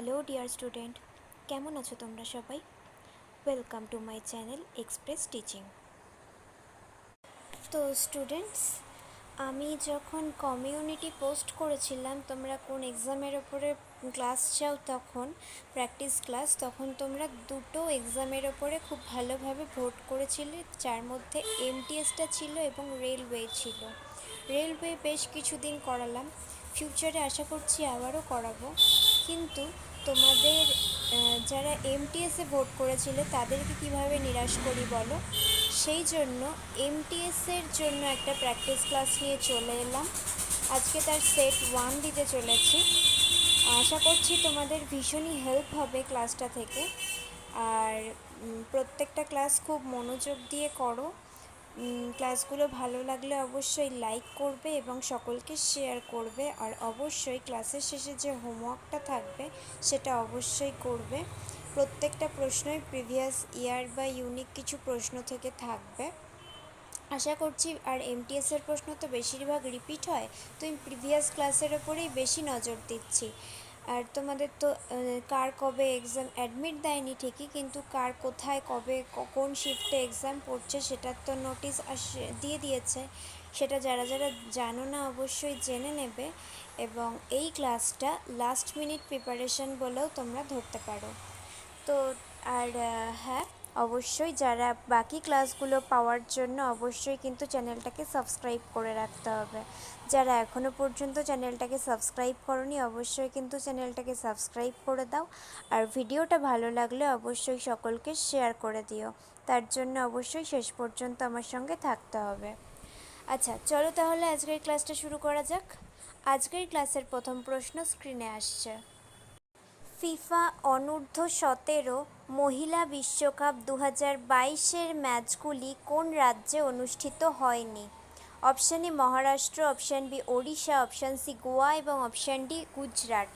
Hello dear student, কেমন আছো তোমরা সবাই? Welcome to my channel express teaching. তো স্টুডেন্টস, আমি যখন কমিউনিটি পোস্ট করেছিলাম, তোমরা কোন এক্সামের ওপরে ক্লাস চাও তখন, প্র্যাকটিস ক্লাস, তখন তোমরা দুটো এক্সামের ওপরে খুব ভালোভাবে ভোট করেছিলে, যার মধ্যে এমটিএসটা ছিল এবং রেলওয়ে ছিল। রেলওয়ে বেশ কিছুদিন করালাম, ফিউচারে আশা করছি আবারও করাবো। কিন্তু তোমাদের যারা এমটিএসে ভোট করেছিলে, তাদেরকে কীভাবে নিরাশ করি বলো? সেই জন্য এমটিএসের জন্য একটা প্র্যাকটিস ক্লাস নিয়ে চলে এলাম। আজকে তার সেট ওয়ান দিতে চলেছি। আশা করছি তোমাদের ভীষণই হেল্প হবে ক্লাসটা থেকে। আর প্রত্যেকটা ক্লাস খুব মনোযোগ দিয়ে করো। ক্লাসগুলো ভালো লাগলে অবশ্যই লাইক করবে এবং সকলকে শেয়ার করবে। আর অবশ্যই ক্লাসের শেষে যে হোমওয়ার্কটা থাকবে, সেটা অবশ্যই করবে। প্রত্যেকটা প্রশ্নই প্রিভিয়াস ইয়ার বা ইউনিক কিছু প্রশ্ন থেকে থাকবে। আশা করছি আর এমটিএসের প্রশ্ন তো বেশিরভাগ রিপিট হয়, তো আমি প্রিভিয়াস ক্লাসের ওপরেই বেশি নজর দিচ্ছি। আর তোমাদের তো কার কবে এক্সাম অ্যাডমিট দেয়নি ঠিকই, কিন্তু কার কোথায় কবে কোন শিফটে এক্সাম পড়ছে সেটার তো নোটিশ দিয়ে দিয়েছে। সেটা যারা যারা জানো না অবশ্যই জেনে নেবে এবং এই ক্লাসটা লাস্ট মিনিট প্রিপারেশন বলেও তোমরা ধরতে পারো। তো, আর হ্যাঁ? অবশ্যই যারা বাকি ক্লাসগুলো পাওয়ার জন্য অবশ্যই কিন্তু চ্যানেলটাকে সাবস্ক্রাইব করে রাখতে হবে। যারা এখনও পর্যন্ত চ্যানেলটাকে সাবস্ক্রাইব করনি, অবশ্যই কিন্তু চ্যানেলটাকে সাবস্ক্রাইব করে দাও। আর ভিডিওটা ভালো লাগলে অবশ্যই সকলকে শেয়ার করে দিও। তার জন্য অবশ্যই শেষ পর্যন্ত আমার সঙ্গে থাকতে হবে। আচ্ছা চলো তাহলে আজকের ক্লাসটা শুরু করা যাক। আজকের ক্লাসের প্রথম প্রশ্ন স্ক্রিনে আসছে। ফিফা অনূর্ধ্ব সতেরো মহিলা বিশ্বকাপ দু হাজার বাইশের ম্যাচগুলি কোন রাজ্যে অনুষ্ঠিত হয়নি? Option A Maharashtra, option B Odisha, option C Goa এবং অপশান ডি গুজরাট।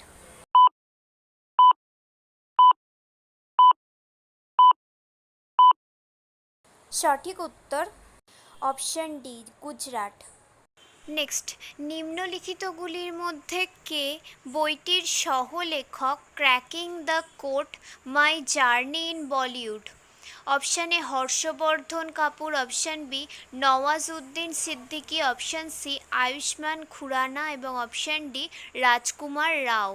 সঠিক উত্তর অপশান ডি গুজরাট। নেক্সট নিম্নলিখিতগুলির মধ্যে কে বইটির সহলেখক cracking the code my journey in Bollywood option A Harshvardhan Kapoor. Option B Nawazuddin Siddiqui. Option C Ayushmann Khurrana এবং option D Rajkummar Rao.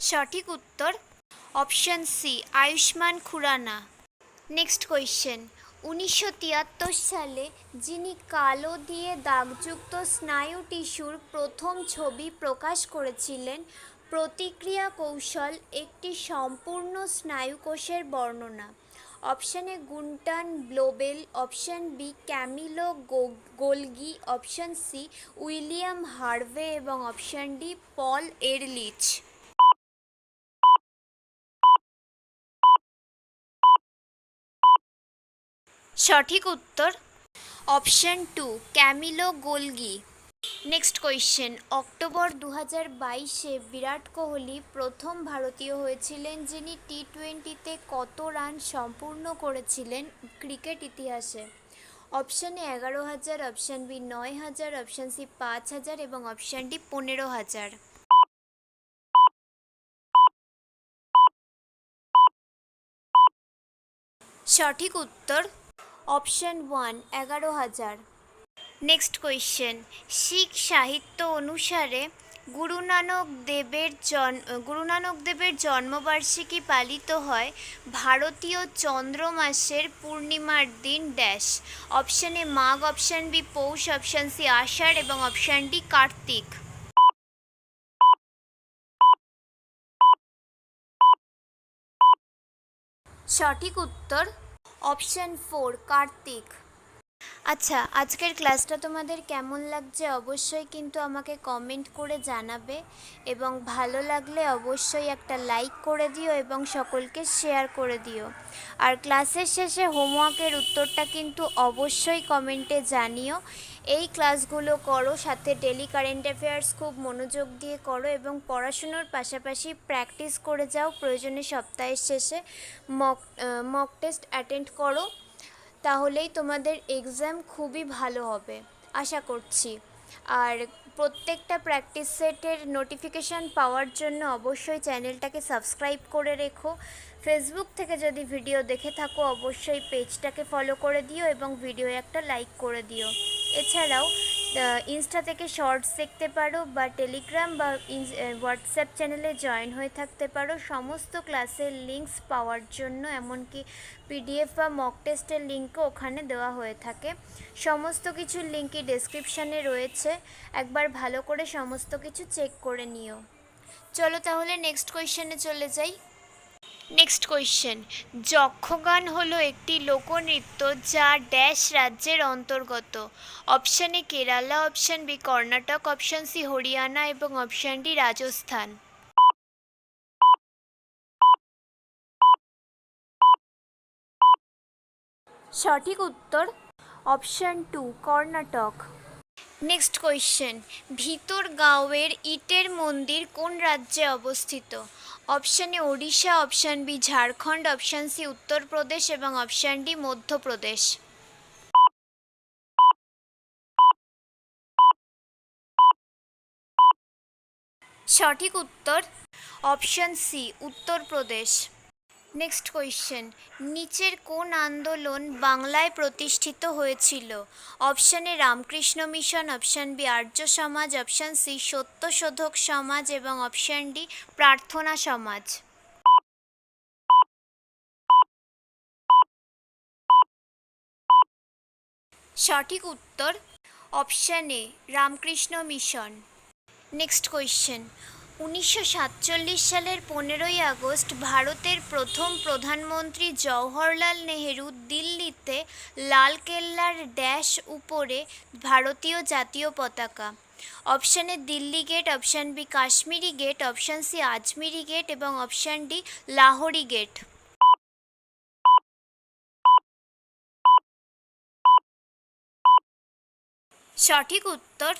সঠিক উত্তর option C Ayushmann Khurrana. Next question উনিশশো তিয়াত্তর সালে যিনি কালো দিয়ে দাগযুক্ত স্নায়ু টিস্যুর প্রথম ছবি প্রকাশ করেছিলেন, প্রতিক্রিয়া কৌশল একটি সম্পূর্ণ স্নায়ুকোষের বর্ণনা। Option A Gunter Blobel option B Camillo Golgi, option C William Harvey এবং অপশান ডি পল এরলিচ। সঠিক উত্তর option two, Camillo Golgi. Next question October দু হাজার বাইশে বিরাট কোহলি প্রথম ভারতীয় হয়েছিলেন যিনি টি টোয়েন্টিতে কত রান সম্পূর্ণ করেছিলেন ক্রিকেট ইতিহাসে? অপশান এগারো হাজার অপশান বি নয় হাজার অপশান সি পাঁচ হাজার এবং অপশান ডি পনেরো হাজার। সঠিক উত্তর অপশন ওয়ান, এগারো হাজার। Next question. শিখ সাহিত্য অনুসারে গুরু নানক দেবের জন গুরু নানক দেবের জন্মবার্ষিকী পালিত হয় ভারতীয় চন্দ্র মাসের পূর্ণিমার দিন dash. Option A Magh, option B Poush, option C Asharh এবং অপশান ডি কার্তিক। সঠিক উত্তর অপশান ফোর কার্তিক আচ্ছা আজকের ক্লাসটা তোমাদের কেমন লাগছে অবশ্যই কিন্তু আমাকে কমেন্ট করে জানাবে এবং ভালো লাগলে অবশ্যই একটা লাইক করে দিও এবং সকলকে শেয়ার করে দিও। আর ক্লাসের শেষে হোমওয়ার্কের উত্তরটা কিন্তু অবশ্যই কমেন্টে জানিও এই ক্লাসগুলো করো, সাথে ডেলি কারেন্ট অ্যাফেয়ার্স খুব মনোযোগ দিয়ে করো এবং পড়াশুনোর পাশাপাশি প্র্যাকটিস করে যাও, প্রয়োজনে সপ্তাহের শেষে মক মক টেস্ট অ্যাটেন্ড করো, তাহলেই তোমাদের এক্সাম খুবই ভালো হবে, আশা করছি। আর প্রত্যেকটা প্র্যাকটিস সেটের নোটিফিকেশান পাওয়ার জন্য অবশ্যই চ্যানেলটাকে সাবস্ক্রাইব করে রেখো। ফেসবুক থেকে যদি ভিডিও দেখে থাকো, অবশ্যই পেজটাকে ফলো করে দিও এবং ভিডিও একটা লাইক করে দিও। এছাড়াও ইনস্টা থেকে শর্টস দেখতে পারো বা টেলিগ্রাম বা হোয়াটসঅ্যাপ চ্যানেলে জয়েন হয়ে থাকতে পারো। সমস্ত ক্লাসের লিঙ্কস পাওয়ার জন্য, এমনকি পিডিএফ বা মক টেস্টের লিঙ্কও ওখানে দেওয়া হয়ে থাকে। সমস্ত কিছুর লিঙ্কই ডেসক্রিপশানে রয়েছে। একবার ভালো করে সমস্ত কিছু চেক করে নিও। চলো তাহলে নেক্সট কোয়েশ্চেনে চলে যাই। নেক্সট কোয়েশ্চেন যক্ষগান হলো একটি লোকনৃত্য যা ড্যাশ রাজ্যের অন্তর্গত। Option A Kerala option B Karnataka option C Haryana এবং অপশান ডি রাজস্থান সঠিক উত্তর option two Karnataka next question ভিতরগাঁওয়ের ইটের মন্দির কোন রাজ্যে অবস্থিত? Option A Odisha option B Jharkhand option C Uttar Pradesh এবং অপশন ডি মধ্যপ্রদেশ সঠিক উত্তর option C Uttar Pradesh next question নিচের কোন আন্দোলন বাংলায় প্রতিষ্ঠিত হয়েছিল? Option Ramakrishna Mission option B Arya Samaj option C Satyashodhak সমাজ এবং অপশান ডি প্রার্থনা সমাজ। সঠিক উত্তর option A Ramakrishna Mission. Next question উনিশশো সাতচল্লিশ সালের পনেরোই আগস্ট ভারতের প্রথম প্রধানমন্ত্রী জওহরলাল নেহেরু দিল্লিতে লালকেল্লার ড্যাশ উপরে ভারতীয় জাতীয় পতাকা। Option A Delhi gate, option B Kashmiri gate, option C Ajmeri gate এবং অপশান ডি লাহোরি গেট। সঠিক উত্তর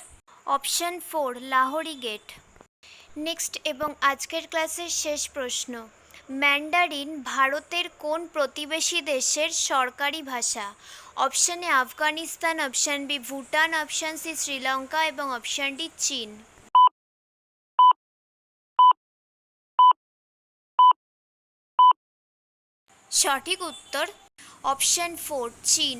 option four, Lahori gate. Next এবং আজকের ক্লাসের শেষ প্রশ্ন। ম্যান্ডারিন ভারতের কোন প্রতিবেশী দেশের সরকারি ভাষা? Option A Afghanistan option B Bhutan option C Sri Lanka এবং অপশান ডি চীন সঠিক উত্তর অপশান ফোর চীন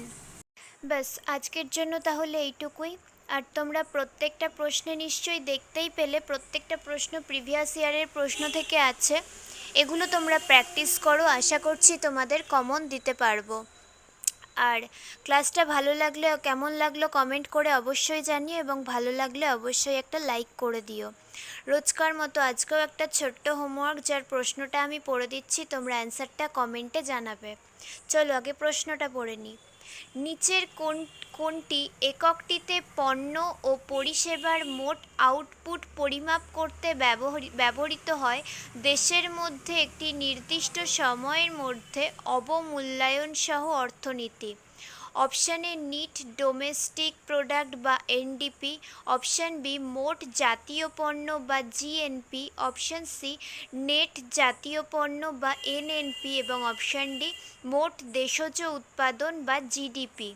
ব্যাস, আজকের জন্য তাহলে এইটুকুই। আর তোমরা প্রত্যেকটা প্রশ্নে নিশ্চয়ই দেখতেই পেলে, প্রত্যেকটা প্রশ্ন প্রিভিয়াস ইয়ারের প্রশ্ন থেকে আছে। এগুলো তোমরা প্র্যাকটিস করো, আশা করছি তোমাদের কমন দিতে পারব। আর ক্লাসটা ভালো লাগলে, কেমন লাগল কমেন্ট করে অবশ্যই জানিও এবং ভালো লাগলে অবশ্যই একটা লাইক করে দিও। রোজকার মতো আজকেও একটা ছোট্ট হোমওয়ার্ক যার প্রশ্নটা আমি পড়ে দিচ্ছি, তোমরা অ্যান্সারটা কমেন্টে জানাবে। চলো আগে প্রশ্নটা পড়ে নিই। নিচের কোন, কোনটি এককটিতে পণ্য ও পরিষেবার মোট আউটপুট পরিমাপ করতে ব্যবহৃ- ব্যবহৃত হয়, দেশের মধ্যে একটি নির্দিষ্ট সময়ের মধ্যে অবমূল্যায়ন সহ অর্থনীতি। Option A net domestic product বা এনডিপি, অপশান বি মোট জাতীয় পণ্য বা জিএনপি, অপশান সি নেট জাতীয় পণ্য বা এনএনপি এবং অপশান ডি মোট দেশজ উৎপাদন বা জিডিপি।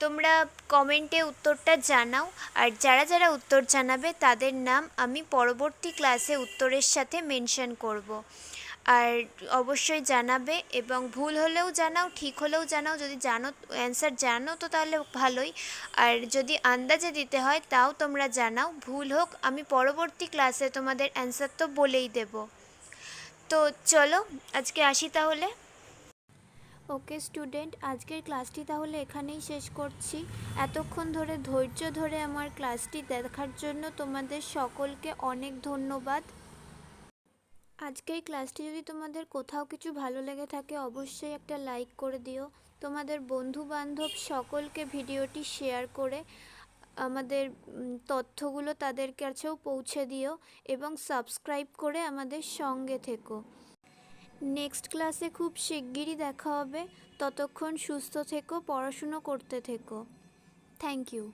তোমরা কমেন্টে উত্তরটা জানাও আর যারা যারা উত্তর জানাবে তাদের নাম আমি পরবর্তী ক্লাসে উত্তরের সাথে মেনশন করব। আর অবশ্যই জানাবে এবং ভুল হলেও জানাও, ঠিক হলেও জানাও। যদি জানো অ্যান্সার জানো, তো তাহলে ভালোই। আর যদি আন্দাজে দিতে হয়, তাও তোমরা জানাও। ভুল হোক, আমি পরবর্তী ক্লাসে তোমাদের অ্যান্সার তো বলেই দেব। তো চলো, আজকে আসি তাহলে। ওকে স্টুডেন্ট, আজকের ক্লাসটি তাহলে এখানেই শেষ করছি। এতক্ষণ ধরে, ধৈর্য ধরে আমার ক্লাসটি দেখার জন্য তোমাদের সকলকে অনেক ধন্যবাদ। আজকের ক্লাসটি যদি তোমাদের কোথাও কিছু ভালো লেগে থাকে, অবশ্যই একটা লাইক করে দিও। তোমাদের বন্ধু বান্ধব সকলকে ভিডিওটি শেয়ার করে আমাদের তথ্যগুলো তাদের কাছেও পৌঁছে দিও এবং সাবস্ক্রাইব করে আমাদের সঙ্গে থেকো। নেক্সট ক্লাসে খুব শিগগিরই দেখা হবে। ততক্ষণ সুস্থ থেকো, পড়াশুনো করতে থেকো। Thank you